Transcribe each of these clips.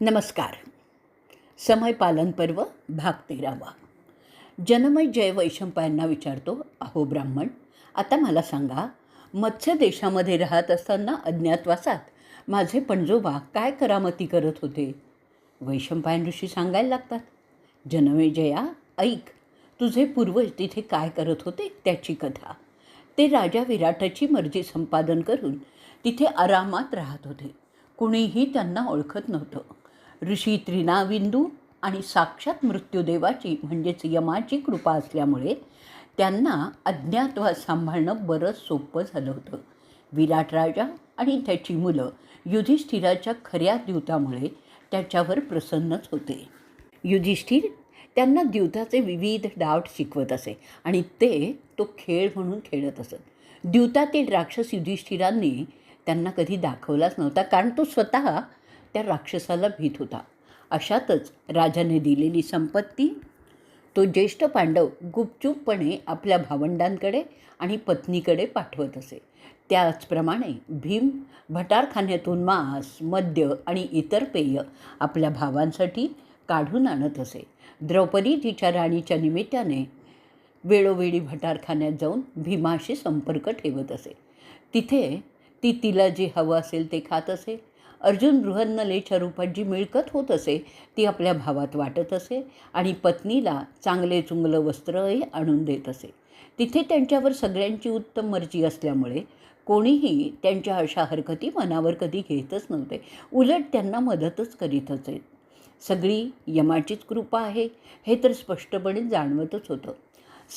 नमस्कार. समय पालन पर्व भाग तेरावा. जनमय जय वैशंपायांना विचारतो अहो ब्राह्मण आता मला सांगा मत्स्य देशामध्ये राहत असताना अज्ञातवासात माझे पणजोबा काय करामती करत होते? वैशंपायन ऋषी सांगायला लागतात जनमय जया ऐक तुझे पूर्वज तिथे काय करत होते त्याची कथा. ते राजा विराटाची मर्जी संपादन करून तिथे आरामात राहत होते. कुणीही त्यांना ओळखत नव्हतं. ऋषी त्रिनाविंदू आणि साक्षात मृत्यूदेवाची म्हणजेच यमाची कृपा असल्यामुळे त्यांना अज्ञातवास सांभाळणं बरंच सोपं झालं होतं. विराट राजा आणि त्याची मुलं युधिष्ठिराच्या खऱ्या द्यूतामुळे त्याच्यावर प्रसन्नच होते. युधिष्ठिर त्यांना द्यूताचे विविध डावट शिकवत असे आणि ते तो खेळ म्हणून खेळत असत. द्यूतातील राक्षस युधिष्ठिरांनी त्यांना कधी दाखवलाच नव्हता कारण तो स्वतः त्या राक्षसाला भीत होता. अशातच राजाने दिलेली संपत्ती तो ज्येष्ठ पांडव गुपचूपपणे आपल्या भावंडांकडे आणि पत्नीकडे पाठवत असे. त्याचप्रमाणे भीम भटारखान्यातून मांस मद्य आणि इतर पेय आपल्या भावांसाठी काढून आणत असे. द्रौपदी तिच्या राणीच्या निमित्ताने वेळोवेळी भटारखान्यात जाऊन भीमाशी संपर्क ठेवत असे. तिथे ती तिला जे हवं असेल ते खात असे. अर्जुन बृहन्नलेच्या रूपात जी मिळकत होत असे ती आपल्या भावात वाटत असे आणि पत्नीला चांगले चुंगलं वस्त्रही आणून देत असे. तिथे त्यांच्यावर सगळ्यांची उत्तम मर्जी असल्यामुळे कोणीही त्यांच्या अशा हरकती मनावर कधी घेतच नव्हते. उलट त्यांना मदतच करीत असे सगळी यमाचीच कृपा आहे हे तर स्पष्टपणे जाणवतच होतं.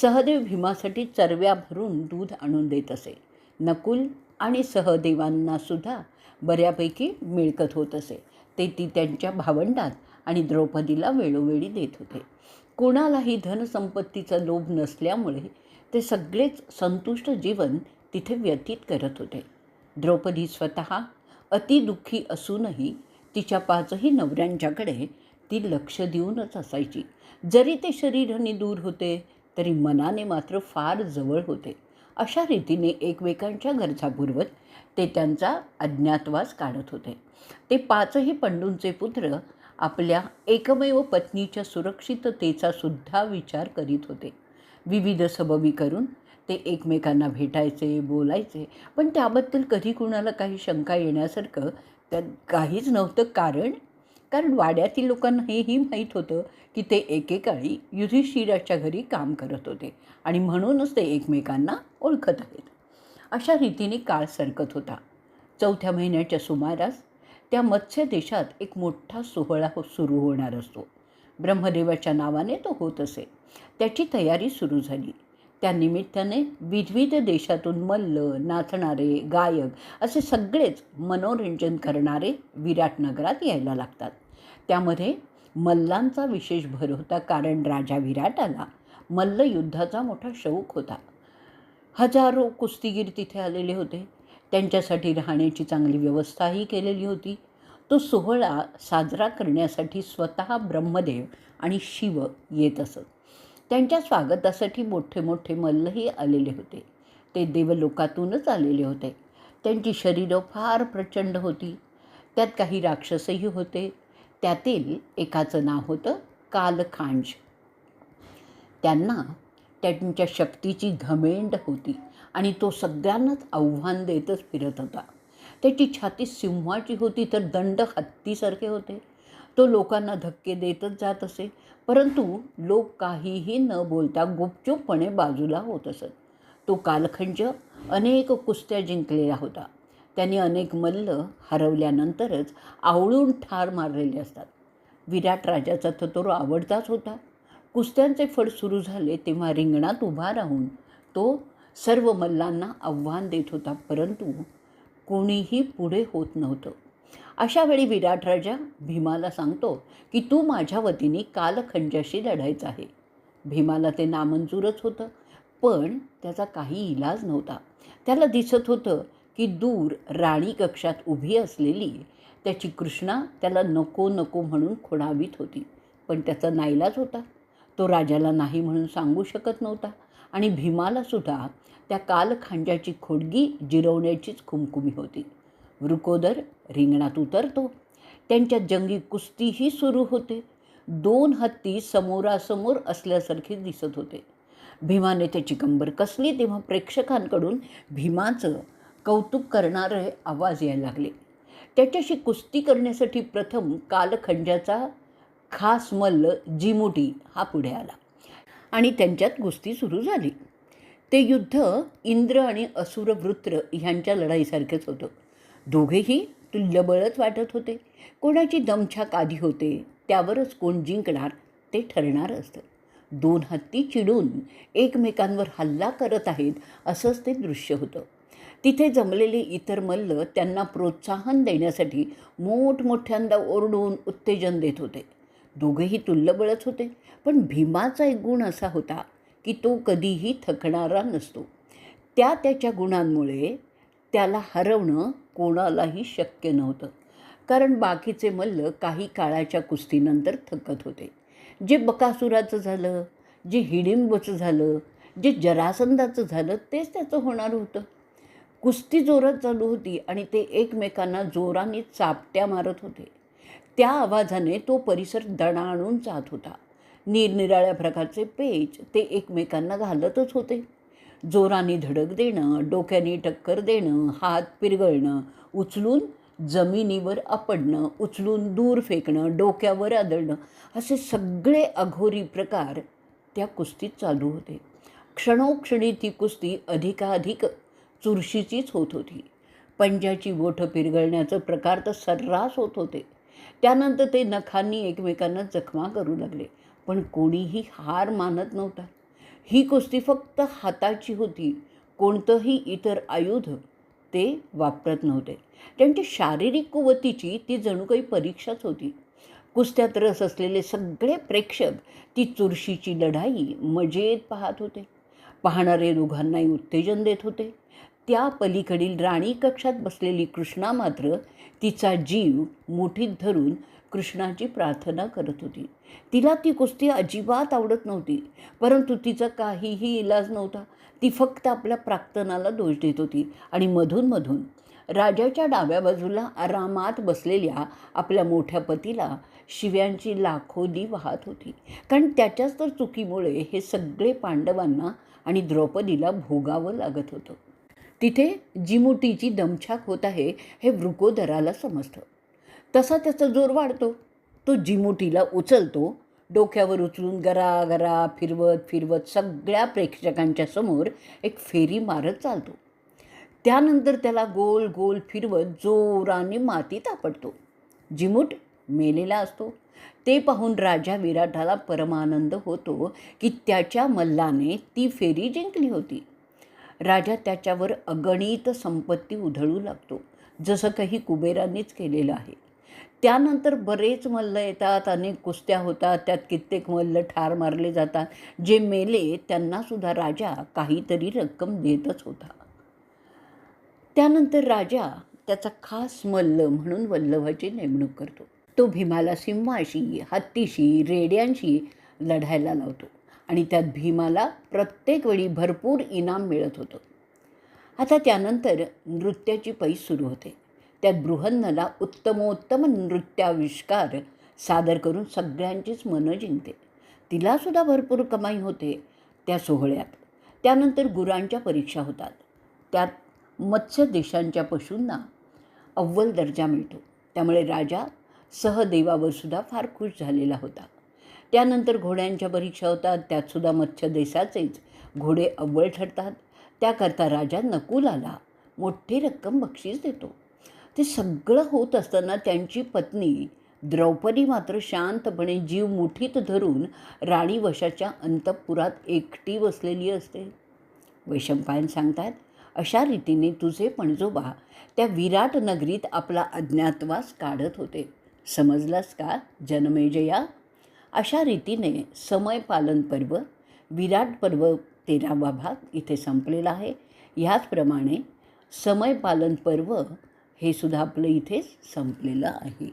सहदेव भीमासाठी चरव्या भरून दूध आणून देत असे. नकुल आणि सहदेवांनासुद्धा बऱ्यापैकी मिळकत होत असे. ते ती त्यांच्या भावंडात आणि द्रौपदीला वेळोवेळी देत होते. कोणालाही धनसंपत्तीचा लोभ नसल्यामुळे ते सगळेच संतुष्ट जीवन तिथे व्यतीत करत होते. द्रौपदी स्वतः अतिदुःखी असूनही तिच्या पाचही नवऱ्यांच्याकडे ती लक्ष देऊनच असायची. जरी ते शरीराने दूर होते तरी मनाने मात्र फार जवळ होते. अशा रीतीने एकमेकांच्या गरजा पुरवत ते त्यांचा अज्ञातवास काढत होते. ते पाचही पंडूंचे पुत्र आपल्या एकमेव पत्नीच्या सुरक्षिततेचा सुद्धा विचार करीत होते. विविध सबबी करून ते एकमेकांना भेटायचे बोलायचे पण त्याबद्दल कधी कुणाला काही शंका येण्यासारखं त्यात काहीच नव्हतं. कारण कारण वाड्यातील लोकांना हेही माहीत होतं की ते एकेकाळी युधिष्ठिराच्या घरी काम करत होते आणि म्हणूनच ते एकमेकांना ओळखत आहेत. अशा रीतीने काळ सरकत होता. चौथ्या महिन्याच्या सुमारास त्या मत्स्य देशात एक मोठा सोहळा हो सुरू होणार असतो. ब्रह्मदेवाच्या नावाने तो होत असे. त्याची तयारी सुरू झाली. त्या निमित्ताने विविध देशातून मल्ल नाचणारे गायक असे सगळेच मनोरंजन करणारे विराटनगरात यायला लागतात. त्यामध्ये मल्लांचा विशेष भर होता कारण राजा विराटाला मल्लयुद्धाचा मोठा शौक होता. हजारो कुस्तीगीर तिथे आलेले होते. त्यांच्यासाठी राहण्याची चांगली व्यवस्थाही केलेली होती. तो सोहळा साजरा करण्यासाठी स्वतः ब्रह्मदेव आणि शिव येत असत. त्यांच्या स्वागतासाठी मोठे मोठे मल्लही आलेले होते. ते देवलोकातूनच आलेले होते. त्यांची शरीरं फार प्रचंड होती. त्यात काही राक्षसही होते. त्यातील एकाचं नाव होतं कालखांज. त्यांना त्यांच्या शक्तीची घमेंड होती आणि तो सगळ्यांनाच आव्हान देतच फिरत होता. त्याची छाती सिंहाची होती तर दंड हत्तीसारखे होते. तो लोकांना धक्के देतच जात असे परंतु लोक काहीही न बोलता गुपचूपपणे बाजूला होत असत. तो कालखंड अनेक कुस्त्या जिंकलेला होता. त्यांनी अनेक मल्ल हरवल्यानंतरच आवळून ठार मारलेले असतात. विराट राजाचा तर तो आवडताच होता. कुस्त्यांचे फड सुरू झाले तेव्हा रिंगणात उभा राहून तो सर्व मल्लांना आव्हान देत होता परंतु कोणीही पुढे होत नव्हतं. अशा वेळी विराट राजा भीमाला सांगतो की तू माझ्या वतीने कालखंजाशी लढायचं आहे. भीमाला ते नामंजूरच होतं पण त्याचा काही इलाज नव्हता. त्याला दिसत होतं की दूर राणी कक्षात उभी असलेली त्याची कृष्णा त्याला नको नको म्हणून खुणावीत होती पण त्याचा नाईलाज होता. तो राजाला नाही म्हणून सांगू शकत नव्हता. आणि भीमालासुद्धा त्या कालखांजाची खोडगी जिरवण्याचीच खुमखुमी होती. वृकोदर रिंगणात उतरतो. त्यांच्या जंगी कुस्तीही सुरू होते. दोन हत्ती समोरासमोर असल्यासारखे दिसत होते. भीमाने त्याची कंबर कसली तेव्हा प्रेक्षकांकडून भीमाचं कौतुक करणारे आवाज यायला लागले. त्याच्याशी कुस्ती करण्यासाठी प्रथम कालखंड्याचा खास मल्ल जिमुटी हा पुढे आला. आणि त्यांच्यात कुस्ती सुरू झाली. ते युद्ध इंद्र आणि असुर वृत्र ह्यांच्या लढाईसारखेच होतं. दोघेही तुल्यबळच वाटत होते. कोणाची दमछाक आधी होते त्यावरच कोण जिंकणार ते ठरणार असतं. दोन हत्ती चिडून एकमेकांवर हल्ला करत आहेत असंच ते दृश्य होतं. तिथे जमलेले इतर मल्ल त्यांना प्रोत्साहन देण्यासाठी मोठमोठ्यांदा ओरडून उत्तेजन देत होते. दोघेही तुल्यबळच होते. पण भीमाचा एक गुण असा होता की तो कधीही थकणारा नसतो. त्या त्याच्या गुणांमुळे त्याला हरवणं कोणालाही शक्य नव्हतं. कारण बाकीचे मल्ल काही काळाच्या कुस्तीनंतर थकत होते. जे बकासुराचं झालं जे हिडिंबचं झालं जे जरासंधाचं झालं तेच त्याचं होणार होतं. कुस्ती जोरात चालू होती आणि ते एकमेकांना जोराने चापट्या मारत होते. त्या आवाजाने तो परिसर दणाणून जात होता. निरनिराळ्या प्रकारचे पेच ते एकमेकांना घालतच होते. जोराने धडक देणं डोक्याने टक्कर देणं हात पिरगळणं उचलून जमिनीवर आपडणं उचलून दूर फेकणं डोक्यावर आदळणं असे सगळे अघोरी प्रकार त्या कुस्तीत चालू होते. क्षणोक्षणी ती कुस्ती अधिकाधिक चुरशीचीच होत होती. पंजाची बोठं पिरगळण्याचं प्रकार तर सर्रास होत होते. त्यानंतर ते नखांनी एकमेकांना जखमा करू लागले. पण कोणीही हार मानत नव्हता. ही कुस्ती फक्त हाताची होती. कोणतंही इतर आयुध ते वापरत नव्हते. त्यांची शारीरिक कुवतीची ती जणू काही परीक्षाच होती. कुस्त्यात रस असलेले सगळे प्रेक्षक ती चुरशीची लढाई मजेत पाहत होते. पाहणारे दोघांनाही उत्तेजन देत होते. त्या पलीकडील राणी कक्षात बसलेली कृष्णा मात्र तिचा जीव मुठीत धरून कृष्णाची प्रार्थना करत होती. तिला ती कुस्ती अजिबात आवडत नव्हती परंतु तिचा काहीही इलाज नव्हता. ती फक्त आपल्या प्राक्तनाला दोष देत होती आणि मधूनमधून राजाच्या डाव्या बाजूला आरामात बसलेल्या आपल्या मोठ्या पतीला शिव्यांची लाखोली वाहत होती. कारण त्याच्याच तर चुकीमुळे हे सगळे पांडवांना आणि द्रौपदीला भोगावं लागत होतं. तिथे जिमुटीची दमछाक होत आहे हे वृकोदराला समजतं. तसा त्याचा जोर वाढतो. तो जिमुटीला उचलतो डोक्यावर उचलून गरा गरा फिरवत फिरवत सगळ्या प्रेक्षकांच्या समोर एक फेरी मारत चालतो. त्यानंतर त्याला गोल गोल फिरवत जोराने मातीत आपटतो जिमूट मेलेला असतो. ते पाहून राजा विराटाला परमानंद होतो की त्याच्या मल्लाने ती फेरी जिंकली होती. राजा त्याच्यावर अगणित संपत्ती उधळू लागतो जसं काही कुबेरांनीच केलेलं आहे. त्यानंतर बरेच मल्ल येतात अनेक कुस्त्या होतात त्यात कित्येक मल्ल ठार मारले जातात जे मेले त्यांनासुद्धा राजा काहीतरी रक्कम देतच होता. त्यानंतर राजा त्याचा खास मल्ल म्हणून वल्लभाची नेमणूक करतो. तो भीमाला सिंहाशी हत्तीशी रेड्यांशी लढायला लावतो. आणि त्यात भीमाला प्रत्येक वेळी भरपूर इनाम मिळत होतं. आता त्यानंतर नृत्याची पैस सुरू होते. त्यात बृहन्नला उत्तमोत्तम नृत्याविष्कार सादर करून सगळ्यांचीच मनं जिंकते. तिलासुद्धा भरपूर कमाई होते त्या सोहळ्यात. त्यानंतर गुरांच्या परीक्षा होतात. त्यात मत्स्य देशांच्या पशूंना अव्वल दर्जा मिळतो. त्यामुळे राजा सहदेवावर सुद्धा फार खुश झालेला होता. त्यानंतर घोड्यांच्या परीक्षा होतात त्यातसुद्धा मत्स्य देसाचेच घोडे अव्वल ठरतात. त्याकरता राजा नकुलाला मोठी रक्कम बक्षीस देतो. ते सगळं होत असताना त्यांची पत्नी द्रौपदी मात्र शांतपणे जीव मुठीत धरून राणी वशाच्या अंतपुरात एकटी बसलेली असते. वैशंपायन सांगतात अशा रीतीने तुझे पणजोबा त्या विराट नगरीत आपला अज्ञातवास काढत होते. समजलास का जनमेजया? अशा रीतीने समय पालन पर्व विराट पर्व तेरावा भाग इथे संपलेला आहे. ह्याचप्रमाणे समय पालन पर्व हे सुद्धा आपलं इथेच संपलेलं आहे.